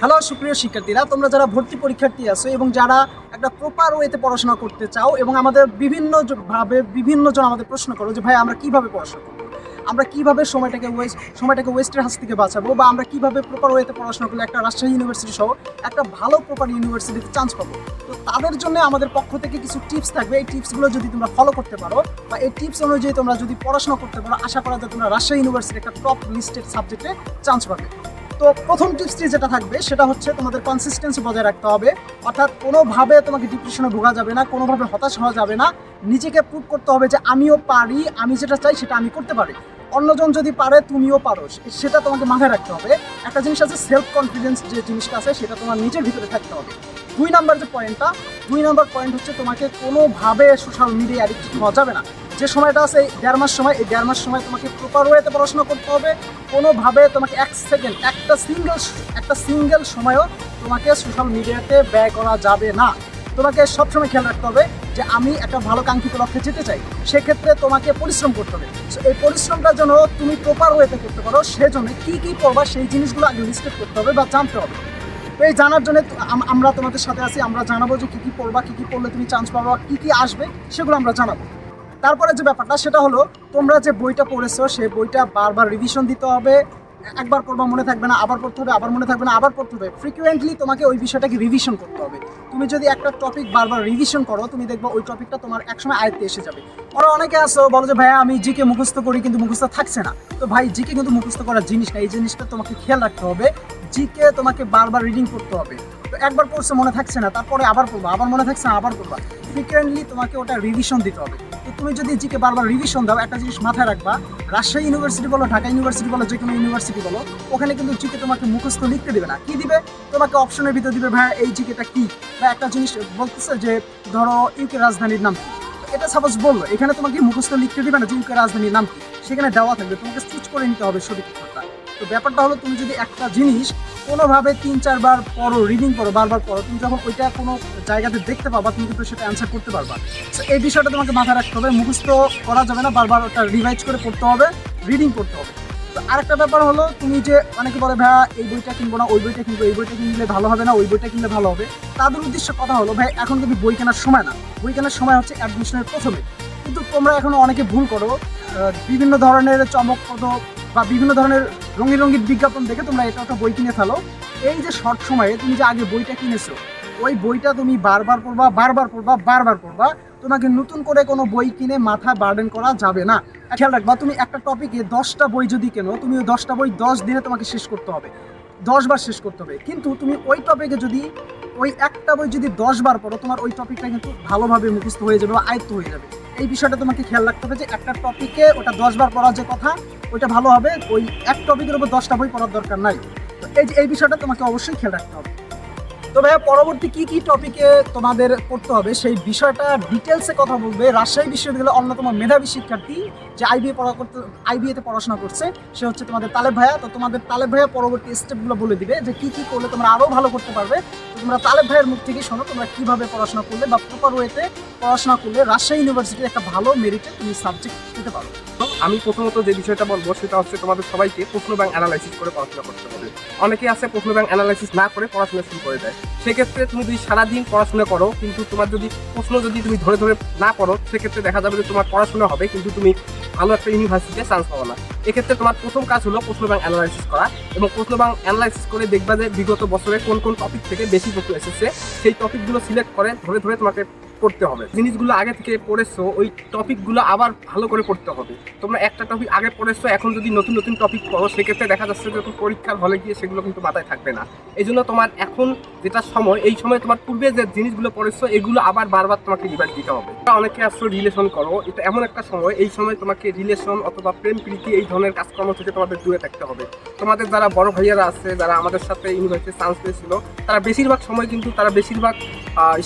Hello, সুপ্রিয় শিক্ষার্থীরা, তোমরা যারা ভর্তি পরীক্ষার্থী আছো এবং যারা একটা প্রপার ওয়েতে পড়াশোনা করতে চাও এবং আমাদের বিভিন্ন ভাবে বিভিন্ন জন আমাদের প্রশ্ন করো যে, ভাই, আমরা কীভাবে পড়াশোনা করব? আমরা কীভাবে সময়টাকে ওয়েস্ট সময়টাকে ওয়েস্টের হাত থেকে বাঁচাবো বা আমরা কীভাবে প্রপার ওয়েতে পড়াশোনা করলে একটা রাজশাহী ইউনিভার্সিটি সহ একটা ভালো প্রপার ইউনিভার্সিটিতে চান্স পাবো? তো তাদের জন্য আমাদের পক্ষ থেকে কিছু টিপস থাকবে। এই টিপসগুলো যদি তোমরা ফলো করতে পারো বা এই টিপস অনুযায়ী তোমরা যদি পড়াশোনা করতে পারো, আশা করা যায় তোমরা রাজশাহী ইউনিভার্সিটি একটা টপ লিস্টেড সাবজেক্টে চান্স পাবে। তো প্রথম টিপসটি যেটা থাকবে, সেটা হচ্ছে তোমাদের কনসিস্টেন্সি বজায় রাখতে হবে। অর্থাৎ কোনোভাবে তোমাকে ডিপ্রেশনে ভোগা যাবে না, কোনোভাবে হতাশ হওয়া যাবে না। নিজেকে প্রুভ করতে হবে যে আমিও পারি, আমি যেটা চাই সেটা আমি করতে পারি। অন্যজন যদি পারে, তুমিও পারো। সেটা তোমাকে মাথায় রাখতে হবে। একটা জিনিস আছে সেলফ কনফিডেন্স যে জিনিসটা আছে, সেটা তোমার নিজের ভিতরে থাকতে হবে। দুই নাম্বার যে পয়েন্টটা দুই নাম্বার পয়েন্ট হচ্ছে তোমাকে কোনোভাবে সোশ্যাল মিডিয়া অ্যাডিক্টেড হওয়া যাবে না। যে সময়টা আছে এই দেড় মাস সময় এই দেড় মাস সময় তোমাকে প্রপার ওয়েতে পড়াশোনা করতে হবে। কোনোভাবে তোমাকে এক সেকেন্ড একটা সিঙ্গেল একটা সিঙ্গেল সময়ও তোমাকে সোশ্যাল মিডিয়াতে ব্যয় করা যাবে না। তোমাকে সবসময় খেয়াল রাখতে হবে যে আমি একটা ভালো কাঙ্ক্ষিত লক্ষ্যে যেতে চাই। সেক্ষেত্রে তোমাকে পরিশ্রম করতে হবে। So, এই পরিশ্রমটা যেন তুমি প্রপার ওয়েতে করতে পারো। সেজন্য কি কি পড়বা সেই জিনিসগুলো আগে লিস্টেড করতে হবে বা জানতে হবে। তো এই জানার জন্য আমরা তোমাদের সাথে আছি, আমরা জানাব যে কী কী পড়বা, কী কী পড়লে তুমি চান্স পাবা, কী কী আসবে, সেগুলো আমরা জানাব। তারপরে যে ব্যাপারটা, সেটা হলো, তোমরা যে বইটা পড়েছো সেই বইটা বারবার রিভিশন দিতে হবে, একবার পড়বা, মনে থাকবে না, আবার পড়তে হবে, আবার মনে থাকবে না, আবার পড়তে হবে। ফ্রিকুয়েন্টলি তোমাকে ওই বিষয়টাকে রিভিশন করতে হবে। তুমি যদি একটা টপিক বারবার রিভিশন করো, তুমি দেখবা ওই টপিকটা তোমার একসময় আয়ত্তে এসে যাবে। ওরা অনেকে আসো বলো যে, ভাইয়া, আমি জিকে মুখস্থ করি, কিন্তু মুখস্থ থাকছে না। তো ভাই জিকে কিন্তু মুখস্থ করার জিনিস না, এই জিনিসটা তোমাকে খেয়াল রাখতে হবে। জিকে তোমাকে বারবার রিডিং করতে হবে। তো একবার পড়ছে, মনে থাকছে না, তারপরে আবার পড়বা, আবার মনে থাকছে না, আবার পড়বা। ফ্রিকুয়েন্টলি তোমাকে ওটা রিভিশন দিতে হবে। তো তুমি যদি জিকে বারবার রিভিশন দাও, একটা জিনিস মাথায় রাখবা, রাজশাহী ইউনিভার্সিটি বলো, ঢাকা ইউনিভার্সিটি বলো যে কোনো ইউনিভার্সিটি বলো, ওখানে কিন্তু জিকে তোমাকে মুখস্থ লিখতে দিবে না। কি দিবে? তোমাকে অপশনের ভিতর দিবে ভাই এই জিকেটা কি? বা একটা জিনিস বলতেছে যে, ধরো ইউকে রাজধানীর নাম এটা সাপোজ বলল, এখানে তোমাকে মুখস্থ লিখতে দিবে না যে ইউকে রাজধানীর নাম কি? সেখানে দেওয়া থাকবে, তোমাকে চুজ করে নিতে হবে সঠিক উত্তরটা। তো ব্যাপারটা হলো তুমি যদি একটা জিনিস কোনোভাবে তিন, চারবার পড়ো রিডিং করো, বারবার পড়ো, তুমি যখন ওইটা কোনো জায়গাতে দেখতে পাবা, তুমি কিন্তু সেটা অ্যান্সার করতে পারবা। তো এই বিষয়টা তোমাকে মাথায় রাখতে হবে, মুখস্থ করা যাবে না, বারবার ওটা রিভাইজ করে পড়তে হবে রিডিং করতে হবে। তো আরেকটা ব্যাপার হলো, তুমি যে অনেকে বলে, ভাইয়া, এই বইটা কিনবো না, ওই বইটা কিনবো, এই বইটা কিনলে ভালো হবে না, ওই বইটা কিনলে ভালো হবে। তাদের উদ্দেশ্য কথা হলো ভাই এখন কিন্তু বই কেনার সময় না। বই কেনার সময় হচ্ছে অ্যাডমিশনের প্রথমে। কিন্তু তোমরা এখনও অনেকে ভুল করো বিভিন্ন ধরনের চমকপ্রদ বা বিভিন্ন ধরনের রঙিন রঙিন বিজ্ঞাপন দেখে তোমরা এটা একটা বই কিনে ফেলো। এই যে শর্ট সময়ে তুমি যে আগে বইটা কিনেছো, ওই বইটা তুমি বারবার পড়বা বারবার পড়বা বারবার পড়বা। তোমাকে নতুন করে কোনো বই কিনে মাথা বার্ডেন করা যাবে না। খেয়াল রাখবা, তুমি একটা টপিকে দশটা বই যদি কেনো, তুমি ওই দশটা বই দশ দিনে তোমাকে শেষ করতে হবে। দশ বার শেষ করতে হবে। কিন্তু তুমি ওই টপিকে যদি, ওই একটা বই যদি দশ বার পড়ো, তোমার ওই টপিকটা কিন্তু ভালোভাবে মুখস্থ হয়ে যাবে বা আয়ত্ত হয়ে যাবে। এই বিষয়টা তোমাকে খেয়াল রাখতে হবে যে একটা টপিকে ওটা দশ বার পড়ার যে কথা ওইটা ভালো হবে। ওই এক টপিকের উপর দশটা বই পড়ার দরকার নাই। তো এই যে, এই বিষয়টা তোমাকে অবশ্যই খেয়াল রাখতে হবে। তো ভাইয়া, পরবর্তী কি কি টপিকে তোমাদের পড়তে হবে সেই বিষয়টা ডিটেলসে কথা বলবে। রাজশাহী বিশ্ববিদ্যালয়ের অন্যতম মেধাবী শিক্ষার্থী যে আইবিএ পড়া করতে আইবিএতে পড়াশোনা করছে, সে হচ্ছে তোমাদের তালেব ভাইয়া। তো তোমাদের তালেব ভাইয়া পরবর্তী স্টেপগুলো বলে দিবে যে, কী কী করলে তোমরা আরও ভালো করতে পারবে। তো তোমরা তালেব ভাইয়ের মুখ থেকে শোনো, তোমরা কীভাবে পড়াশোনা করলে বা প্রপার ওয়েতে পড়াশোনা করলে রাজশাহী ইউনিভার্সিটির একটা ভালো মেরিটে তুমি সাবজেক্ট পেতে পারো। আমি প্রথমত যে বিষয়টা বলব সেটা হচ্ছে তোমাদের সবাইকে প্রশ্ন ব্যাংক অ্যানালাইসিস করে পড়াশোনা করতে হবে। অনেকে আছে প্রশ্ন ব্যাংক অ্যানালাইসিস না করে পড়াশোনা শুরু করে দেয়। সেক্ষেত্রে তুমি যদি সারাদিন পড়াশোনা করো, কিন্তু তোমার যদি প্রশ্ন যদি তুমি ধরে ধরে না পড়ো, সেক্ষেত্রে দেখা যাবে যে তোমার পড়াশোনা হবে, কিন্তু তুমি ভালো একটা ইউনিভার্সিটিতে চান্স পাবো না। এক্ষেত্রে তোমার প্রথম কাজ হলো প্রশ্ন ব্যাংক অ্যানালাইসিস করা এবং প্রশ্ন ব্যাংক অ্যানালাইসিস করে দেখবা যে বিগত বছরে কোন কোন টপিক থেকে বেশি প্রশ্ন এসেছে। সেই টপিকগুলো সিলেক্ট করে ধরে ধরে তোমাকে পড়তে হবে। জিনিসগুলো আগে থেকে পড়েছো, ওই টপিকগুলো আবার ভালো করে পড়তে হবে। তোমরা একটা টপিক আগে পড়েছো, এখন যদি নতুন নতুন টপিক পড়ো, সেক্ষেত্রে দেখা যাচ্ছে যে পরীক্ষার হলে গিয়ে সেগুলো কিন্তু মাথায় থাকবে না। এই জন্য তোমার এখন যেটা সময়, এই সময় তোমার পূর্বে যে জিনিসগুলো পড়েছো, এগুলো আবার বারবার তোমাকে রিভাইজ দিতে হবে। অনেকে আসছো রিলেশন করো, এটা এমন একটা সময়, এই সময় তোমাকে রিলেশন অথবা প্রেম প্রীতি এই ধরনের কাজকর্ম থেকে তোমাদের দূরে থাকতে হবে। তোমাদের যারা বড় ভাইয়ারা আছে, যারা আমাদের সাথে ইউনিভার্সিটি চান্স পেয়েছিল, তারা বেশিরভাগ সময় কিন্তু, তারা বেশিরভাগ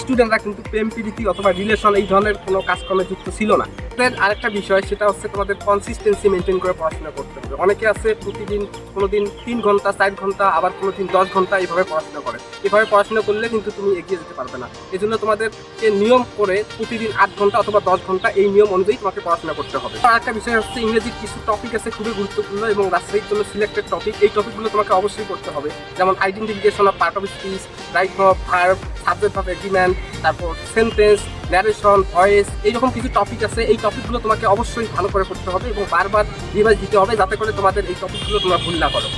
স্টুডেন্টরা কিন্তু প্রেম প্রীতি অথবা রিলেশন এই ধরনের কোনো কাজকর্মে যুক্ত ছিল না। দেন আরেকটা বিষয়, সেটা হচ্ছে তোমাদের কনসিস্টেন্সি মেনটেন করে পড়াশোনা করতে হবে। অনেকে আছে প্রতিদিন, কোনোদিন তিন ঘণ্টা, চার ঘণ্টা, আবার কোনোদিন দশ ঘণ্টা এইভাবে পড়াশোনা করে। এভাবে পড়াশোনা করলে কিন্তু তুমি এগিয়ে যেতে পারবে না। এই জন্য তোমাদেরকে নিয়ম করে প্রতিদিন আট ঘণ্টা অথবা দশ ঘণ্টা এই নিয়ম অনুযায়ী তোমাকে পড়াশোনা করতে হবে। আর একটা বিষয় হচ্ছে ইংরেজির কিছু টপিক আছে খুবই গুরুত্বপূর্ণ এবং রাজশাহীর জন্য সিলেক্টেড টপিক এই টপিকগুলো তোমাকে অবশ্যই করতে হবে। যেমন identification of part of speech right of verb subject of agreement তারপর সেন্টেন্স ন্যারেশন ভয়েস এইরকম কিছু টপিক আছে। এই টপিকগুলো তোমাকে অবশ্যই ভালো করে করতে হবে এবং বারবার রিভাইজ দিতে হবে যাতে করে তোমাদের এই টপিকগুলো তোমরা ভুল না করো।